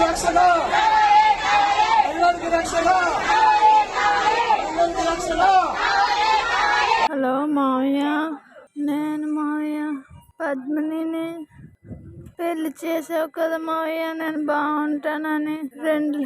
మహిళలకు రక్షణ మహిళలకు రక్షణ. మహిళలకు రక్షణ. హలో మావయ్య నేను మావయ్య పద్మినిని పెళ్ళి చేసావు కదా మావయ్య నేను బాగుంటానని. రెండు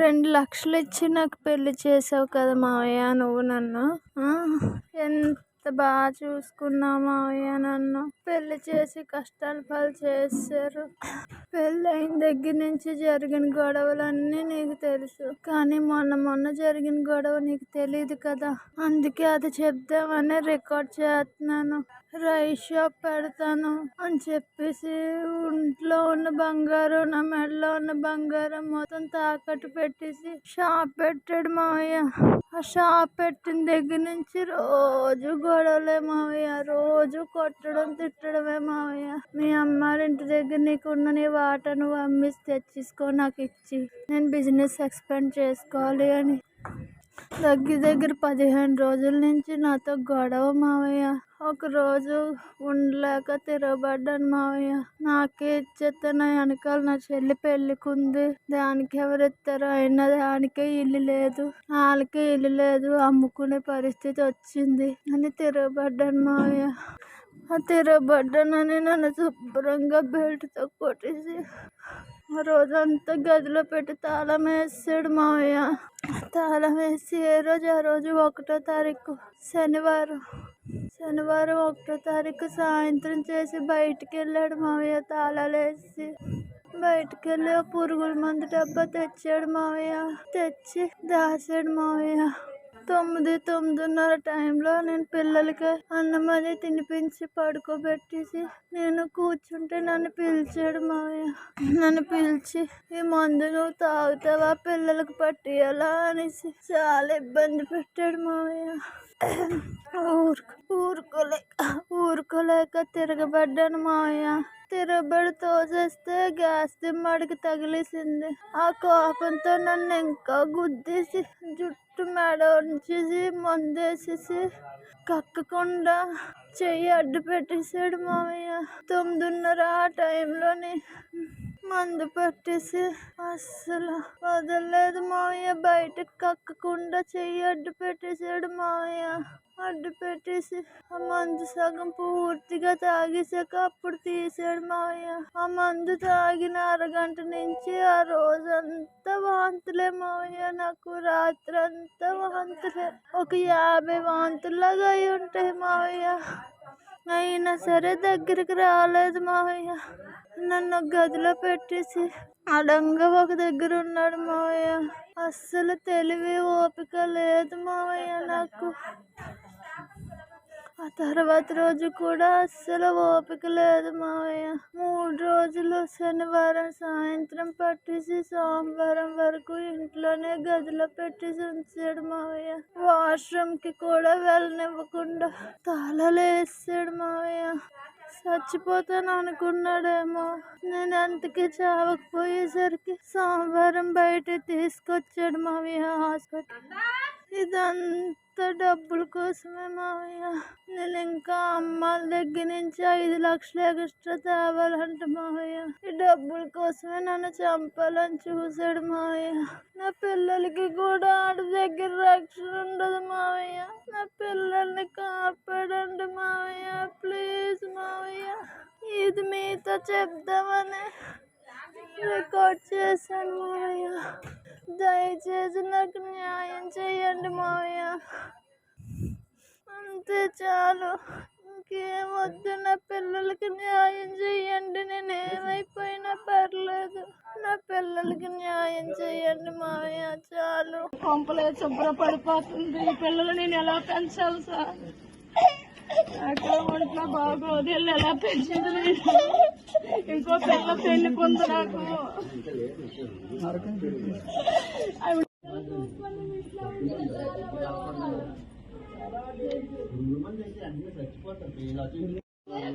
రెండు లక్షలు ఇచ్చి నాకు పెళ్ళి చేసావు కదా మావయ్య నువ్వు నన్ను ఎంత ఎంత బాగా చూసుకున్నామా మావయ్య నన్ను. పెళ్ళి చేసి కష్టాలు పాలు చేశారు. పెళ్ళి అయిన దగ్గర నుంచి జరిగిన గొడవలన్నీ నీకు తెలుసు. కానీ మొన్న మొన్న జరిగిన గొడవ నీకు తెలియదు కదా. అందుకే అది చెప్దామని రికార్డ్ చేస్తున్నాను. రైస్ షాప్ పెడతాను అని చెప్పేసి ఇంట్లో ఉన్న బంగారం నా మెడలో ఉన్న బంగారం మొత్తం తాకట్టు పెట్టేసి షాప్ పెట్టాడు మావయ్య. ఆ షాప్ పెట్టిన దగ్గర నుంచి రోజు గొడవలే మావయ్య. రోజు కొట్టడం తిట్టడమే మావయ్య. మీ అమ్మారింటి దగ్గర నీకు ఉన్న నీ వాటను నువ్వు అమ్మేసి తెచ్చేసుకో నాకు ఇచ్చి. నేను బిజినెస్ ఎక్స్పెండ్ చేసుకోవాలి అని. దగ్గర దగ్గర పదిహేను రోజుల నుంచి నాతో గొడవ మావయ్య. ఒకరోజు ఉండలేక తిరగబడ్డాను మావయ్య. నాకే ఇచ్చేస్తే నా వెనకాల నా చెల్లి పెళ్ళికుంది. దానికి ఎవరు ఇస్తారు అయినా దానికే ఇల్లు లేదు. వాళ్ళకే ఇల్లు లేదు. అమ్ముకునే పరిస్థితి వచ్చింది అని తిరగబడ్డాను మావయ్య. ఆ తిరగబడ్డానని నన్ను శుభ్రంగా బెల్ట్తో కొట్టేసి ఆ రోజంతా గదిలో పెట్టి తాళం వేసాడు మావయ్య. తాళం వేసి ఏ రోజు ఆ రోజు ఒకటో తారీఖు శనివారం. శనివారం ఒకటో తారీఖు సాయంత్రం చేసి బయటికి వెళ్ళాడు మావయ్య తాళాలేసి. బయటికి వెళ్ళి పురుగుల మందు డబ్బా తెచ్చాడు మావయ్య. తెచ్చి దాచాడు మావయ్య. తొమ్మిది తొమ్మిదిన్నర టైంలో నేను పిల్లలకి అన్నం అది తినిపించి పడుకోబెట్టేసి నేను కూర్చుంటే నన్ను పిలిచాడు మావయ్య. నన్ను పిలిచి ఈ మందు నువ్వు తాగుతావా? పిల్లలకు పట్టేయాలా అనేసి చాలా ఇబ్బంది పెట్టాడు మావయ్య. ఊరుకు ఊరుకోలేక ఊరుకోలేక తిరగబడ్డాను మావయ్య. తిరగబడి తోసేస్తే గ్యాస్ దిమ్మడికి తగిలేసింది. ఆ కోపంతో నన్ను ఇంకా గుద్దేసి జుట్టు మెడ ఉంచేసి మందేసేసి కక్కకుండా చెయ్యి అడ్డు పెట్టేశాడు మామయ్య. తొమ్మిదిన్నర ఆ టైంలోని మందు పట్టేసి అస్సలు వదలలేదు మావయ్య. బయటకు కక్కకుండా చెయ్యి అడ్డు పెట్టేశాడు మావయ్య. అడ్డు పెట్టేసి ఆ మందు సగం పూర్తిగా తాగేసాక అప్పుడు తీసాడు మావయ్య. ఆ మందు తాగిన అరగంట నుంచి ఆ రోజంతా వాంతులే మావయ్య. నాకు రాత్రి అంతా వాంతులే. ఒక యాభై వాంతులాగా అయి ఉంటాయి మావయ్య. అయినా సరే దగ్గరికి రాలేదు మావయ్య. నన్ను గదిలో పెట్టేసి అడంగా ఒక దగ్గర ఉన్నాడు మావయ్య. అస్సలు తెలివి ఓపిక లేదు మావయ్య నాకు. ఆ తర్వాత రోజు కూడా అస్సలు ఓపిక లేదు మావయ్య. మూడు రోజులు శనివారం సాయంత్రం పట్టేసి సోమవారం వరకు ఇంట్లోనే గదిలో పెట్టేసి ఉంచాడు మావయ్య. వాష్రూమ్కి కూడా వెళ్ళనివ్వకుండా తాళలేసాడు మావయ్య. చచ్చిపోతాను అనుకున్నాడేమో. నేను అంతకే చావకపోయేసరికి సోమవారం బయట తీసుకొచ్చాడు మావయ్య హాస్పిటల్. ఇదంతా డబ్బుల కోసమే మావయ్య. నేను ఇంకా అమ్మాల దగ్గర నుంచి ఐదు లక్షలు ఎక్స్ట్రా తేవాలంట మావయ్య. డబ్బుల కోసమే నన్ను చంపాలని చూశాడు మావయ్య. నా పిల్లలకి కూడా ఆడి దగ్గర రక్షణ ఉండదు మావయ్య. నా పిల్లల్ని కాపాడండి మావయ్య ప్లీజ్ మావయ్య. ఇది మీతో చెప్దామని రికార్డ్ చేశాను మావయ్య. దయచేసి నాకు న్యాయం చేయండి మావయ్య. అంతే చాలు. ఇంకేం వద్దు నా పిల్లలకి న్యాయం చేయండి నేను ఏమైపోయినా పర్లేదు. నా పిల్లలకి న్యాయం చేయండి మావయ్య చాలు. కొంపలే శుభ్రపడిపోతుంది. ఈ పిల్లలు నేను ఎలా పెంచాలి సార్? నాకు ఒంట్లో బాగోదు వీళ్ళు ఎలా పెంచింది నేను? ఇంకో పిల్ల పెళ్ళికుంది నాకు.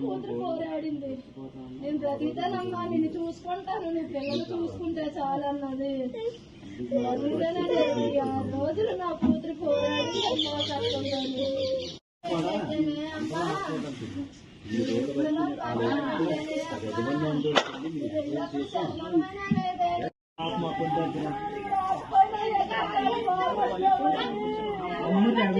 కూతురు పోరాడింది నేను బ్రతికితానమ్మా నిన్ను చూసుకుంటాను నీ పిల్లలు చూసుకుంటే చాలన్నది ఆరు రోజులు నా కూతురు పోరాడింది అమ్మా